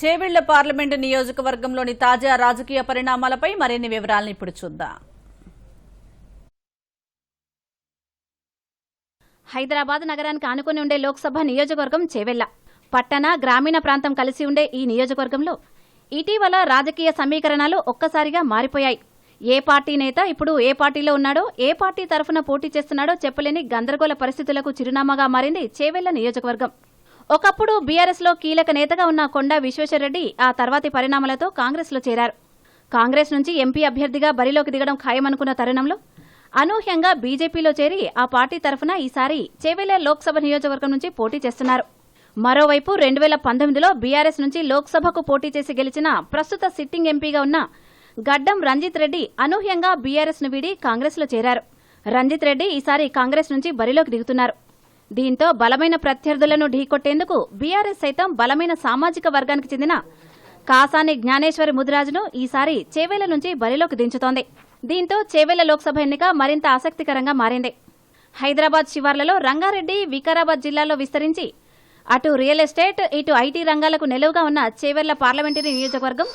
Chevella parliament నియోజకవర్గంలోని తాజా రాజకీయ పరిణామాలపై మరిన్ని వివరాలను ఇప్పుడు చూద్దాం. హైదరాబాద్ నగరానికి ఆనుకుని ఉండే లోక్సభ నియోజకవర్గం చేవెళ్ళ. పట్టణ గ్రామీణ ప్రాంతం కలిసి ఉండే ఈ నియోజకవర్గంలో ఇటీవల రాజకీయ సమీకరణాలు ఒక్కసారిగా మారిపోయాయి. ఏ పార్టీ నేత ఇప్పుడు ఏ పార్టీలో ఉన్నాడో ఏ పార్టీ తరఫున పోటీ చేస్తున్నాడో చెప్పలేని గందరగోళ పరిస్థితులకు చిరునామాగా మారింది చేవెళ్ళ నియోజకవర్గం. ఒకప్పుడు బీఆర్ఎస్లో కీలక నేతగా ఉన్న కొండా విశ్వేశ్వరరెడ్డి ఆ తర్వాతి పరిణామాలతో కాంగ్రెస్లో చేరారు. కాంగ్రెస్ నుంచి ఎంపీ అభ్యర్థిగా బరిలోకి దిగడం ఖాయమనుకున్న తరుణంలో అనూహ్యంగా బీజేపీలో చేరి ఆ పార్టీ తరఫున ఈసారి చేవెళ్ళ లోక్సభ నియోజకవర్గం నుంచి పోటీ చేస్తున్నారు. మరోవైపు రెండు వేల పంతొమ్మిదిలో బీఆర్ఎస్ నుంచి లోక్సభకు పోటీ చేసి గెలిచిన ప్రస్తుత సిట్టింగ్ ఎంపీగా ఉన్న గడ్డం రంజిత్ రెడ్డి అనూహ్యంగా బీఆర్ఎస్ను వీడి కాంగ్రెస్లో చేరారు. రంజిత్ రెడ్డి ఈసారి కాంగ్రెస్ నుంచి బరిలోకి దిగుతున్నారు. దీంతో బలమైన ప్రత్యర్థులను ఢీకొట్టేందుకు బీఆర్ఎస్ సైతం బలమైన సామాజిక వర్గానికి చెందిన కాసాని జ్ఞానేశ్వరి ముదిరాజును ఈసారి చేవేల నుంచి బరిలోకి దించుతోంది. దీంతో చేవేల లోక్సభ ఎన్నిక మరింత ఆసక్తికరంగా మారింది. హైదరాబాద్ శివార్లలో రంగారెడ్డి వికారాబాద్ జిల్లాలో విస్తరించి అటు రియల్ ఎస్టేట్ ఇటు ఐటీ రంగాలకు నిలువుగా ఉన్న చేవెళ్ళ పార్లమెంటరీ నియోజకవర్గం.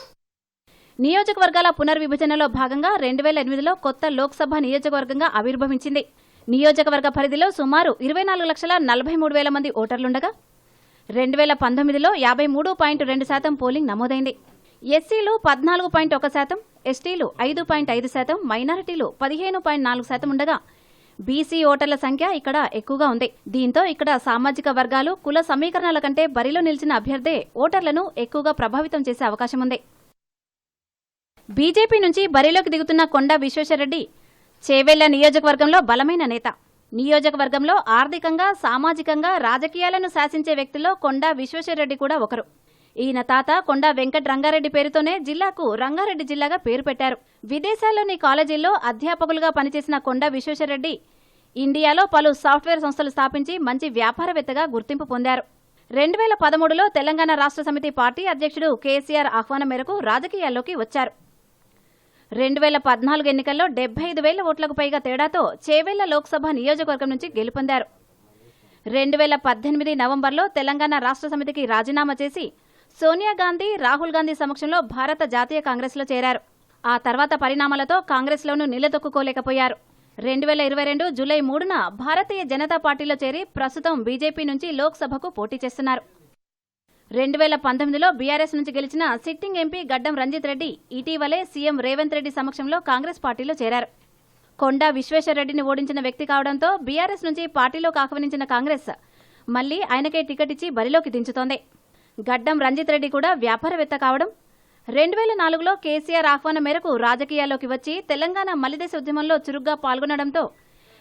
నియోజకవర్గాల పునర్విభజనలో భాగంగా రెండు వేల ఎనిమిదిలో కొత్త లోక్సభ నియోజకవర్గంగా ఆవిర్భవించింది. నియోజకవర్గ పరిధిలో సుమారు ఇరవై నాలుగు లక్షల నలభై మూడు వేల మంది ఓటర్లుండగా రెండు వేల పంతొమ్మిదిలో యాభై మూడు పాయింట్ రెండు శాతం పోలింగ్ నమోదైంది. ఎస్సీలు పద్నాలుగు పాయింట్ ఒక శాతం ఎస్టీలు ఐదు పాయింట్ ఐదు శాతం మైనారిటీలు పదిహేను పాయింట్ నాలుగు శాతం ఉండగా బీసీ ఓటర్ల సంఖ్య ఇక్కడ ఎక్కువగా ఉంది. దీంతో ఇక్కడ సామాజిక వర్గాలు కుల సమీకరణల కంటే బరిలో నిలిచిన అభ్యర్థే ఓటర్లను ఎక్కువగా ప్రభావితం చేసే అవకాశం ఉంది. బీజేపీ నుంచి బరిలోకి దిగుతున్న కొండా విశ్వేశ్వరరెడ్డి చేవెళ్ళ నియోజకవర్గంలో బలమైన నేత. నియోజకవర్గంలో ఆర్థికంగా సామాజికంగా రాజకీయాలను శాసించే వ్యక్తుల్లో కొండా విశ్వేశ్వరరెడ్డి కూడా ఒకరు. ఈయన తాత కొండా వెంకట్ రంగారెడ్డి పేరుతోనే జిల్లాకు రంగారెడ్డి జిల్లాగా పేరు పెట్టారు. విదేశాల్లోని కాలేజీల్లో అధ్యాపకులుగా పనిచేసిన కొండా విశ్వేశ్వరరెడ్డి ఇండియాలో పలు సాఫ్ట్వేర్ సంస్థలు స్థాపించి మంచి వ్యాపారవేత్తగా గుర్తింపు పొందారు. రెండు వేల పదమూడులో తెలంగాణ రాష్ట్ర సమితి పార్టీ అధ్యక్షుడు కేసీఆర్ ఆహ్వానం మేరకు రాజకీయాల్లోకి వచ్చారు. రెండు వేల పద్నాలుగు ఎన్నికల్లో డెబ్బై ఐదు వేల ఓట్లకు పైగా తేడాతో చేవెళ్ళ లోక్సభ నియోజకవర్గం నుంచి గెలుపొందారు. రెండు వేల పద్దెనిమిది నవంబర్లో తెలంగాణ రాష్ట్ర సమితికి రాజీనామా చేసి సోనియా గాంధీ రాహుల్ గాంధీ సమక్షంలో భారత జాతీయ కాంగ్రెస్లో చేరారు. ఆ తర్వాత పరిణామాలతో కాంగ్రెస్లోనూ నిలదొక్కుకోలేకపోయారు. రెండు వేల ఇరవై రెండు జూలై మూడున భారతీయ జనతా పార్టీలో చేరి ప్రస్తుతం బీజేపీ నుంచి లోక్సభకు పోటీ చేస్తున్నారు. రెండు వేల పంతొమ్మిదిలో బీఆర్ఎస్ నుంచి గెలిచిన సిట్టింగ్ ఎంపీ గడ్డం రంజిత్ రెడ్డి ఇటీవలే సీఎం రేవంత్ రెడ్డి సమక్షంలో కాంగ్రెస్ పార్టీలో చేరారు. కొండా విశ్వేశ్వరరెడ్డిని ఓడించిన వ్యక్తి కావడంతో బీఆర్ఎస్ నుంచి పార్టీలోకి ఆహ్వానించిన కాంగ్రెస్ మళ్ళీ ఆయనకే టికెట్ ఇచ్చి బరిలోకి దించుతోంది. గడ్డం రంజిత్ రెడ్డి కూడా వ్యాపారవేత్త కావడం. రెండు వేల నాలుగులో కేసీఆర్ ఆహ్వానం మేరకు రాజకీయాల్లోకి వచ్చి తెలంగాణ మలిదేశ ఉద్యమంలో చురుగ్గా పాల్గొనడంతో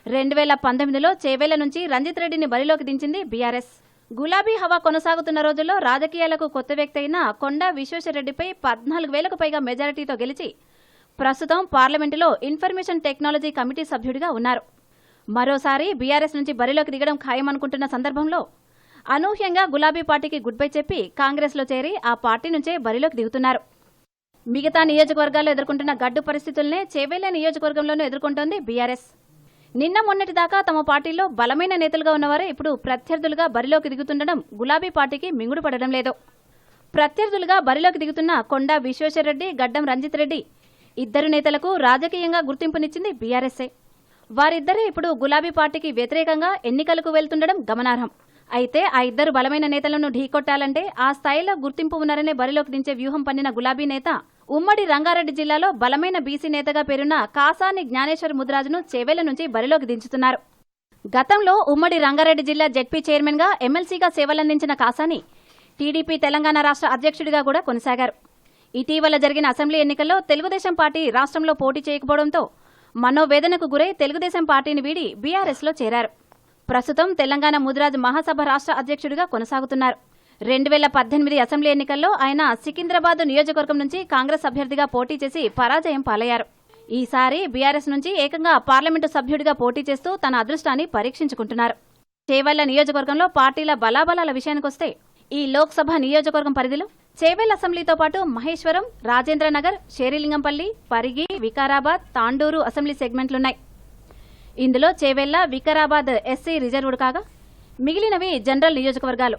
రెండు వేల పంతొమ్మిదిలో చేవేళ్ళ నుంచి రంజిత్ రెడ్డిని బరిలోకి దించింది బీఆర్ఎస్. గులాబీ హవా కొనసాగుతున్న రోజుల్లో రాజకీయాలకు కొత్త వ్యక్తి అయిన కొండా విశ్వేశ్వరరెడ్డిపై పద్నాలుగు వేలకు పైగా మెజారిటీతో గెలిచి ప్రస్తుతం పార్లమెంటులో ఇన్ఫర్మేషన్ టెక్నాలజీ కమిటీ సభ్యుడిగా ఉన్నారు. మరోసారి బీఆర్ఎస్ నుంచి బరిలోకి దిగడం ఖాయమనుకుంటున్న సందర్భంలో అనూహ్యంగా గులాబీ పార్టీకి గుడ్ బై చెప్పి కాంగ్రెస్లో చేరి ఆ పార్టీ నుంచే బరిలోకి దిగుతున్నారు. మిగతా నియోజకవర్గాల్లో ఎదుర్కొంటున్న గడ్డు పరిస్థితుల్నే చేవేళ్ళ నియోజకవర్గంలోనూ ఎదుర్కొంటోంది బీఆర్ఎస్. నిన్న మొన్నటి దాకా తమ పార్టీలో బలమైన నేతలుగా ఉన్నవారే ఇప్పుడు ప్రత్యర్థులుగా బరిలోకి దిగుతుండడం గులాబీ పార్టీకి మింగుడు పడడం లేదు. ప్రత్యర్థులుగా బరిలోకి దిగుతున్న కొండా విశ్వేశ్వరరెడ్డి గడ్డం రంజిత్ రెడ్డి ఇద్దరు నేతలకు రాజకీయంగా గుర్తింపునిచ్చింది బీఆర్ఎస్ఏ. వారిద్దరే ఇప్పుడు గులాబీ పార్టీకి వ్యతిరేకంగా ఎన్నికలకు వెళ్తుండడం గమనార్హం. అయితే ఆ ఇద్దరు బలమైన నేతలను ఢీకొట్టాలంటే ఆ స్థాయిలో గుర్తింపు ఉన్నారనే బరిలోకి దించే వ్యూహం పన్నిన గులాబీ నేత ఉమ్మడి రంగారెడ్డి జిల్లాలో బలమైన బీసీ నేతగా పేరున్న కాసాని జ్ఞానేశ్వర్ ముదిరాజును చేవేల నుంచి బరిలోకి దించుతున్నారు. గతంలో ఉమ్మడి రంగారెడ్డి జిల్లా జెడ్పీ చైర్మన్గా ఎమ్మెల్సీగా సేవలందించిన కాసాని టీడీపీ తెలంగాణ రాష్ట్ర అధ్యక్షుడిగా కూడా కొనసాగారు. ఇటీవల జరిగిన అసెంబ్లీ ఎన్నికల్లో తెలుగుదేశం పార్టీ రాష్ట్రంలో పోటీ చేయకపోవడంతో మనోవేదనకు గురై తెలుగుదేశం పార్టీని వీడి బీఆర్ఎస్లో చేరారు. ప్రస్తుతం తెలంగాణ ముదిరాజ్ మహాసభ రాష్ట్ర అధ్యక్షుడిగా కొనసాగుతున్నారు. రెండు వేల పద్దెనిమిది అసెంబ్లీ ఎన్నికల్లో ఆయన సికింద్రాబాద్ నియోజకవర్గం నుంచి కాంగ్రెస్ అభ్యర్థిగా పోటీ చేసి పరాజయం పాలయ్యారు. ఈసారి బీఆర్ఎస్ నుంచి ఏకంగా పార్లమెంటు సభ్యుడిగా పోటీ చేస్తూ తన అదృష్టాన్ని పరీక్షించుకుంటున్నారు. చేవెళ్ళ నియోజకవర్గంలో పార్టీల బలాబలాల విషయానికొస్తే ఈ లోక్సభ నియోజకవర్గం పరిధిలో చేవెల్ అసెంబ్లీతో పాటు మహేశ్వరం రాజేంద్రనగర్ షేరిలింగంపల్లి పరిగి వికారాబాద్ తాండూరు అసెంబ్లీ సెగ్మెంట్లున్నాయి. ఇందులో చేవెళ్ళ వికారాబాద్ ఎస్సీ రిజర్వ్డ్ కాగా మిగిలినవి జనరల్ నియోజకవర్గాలు.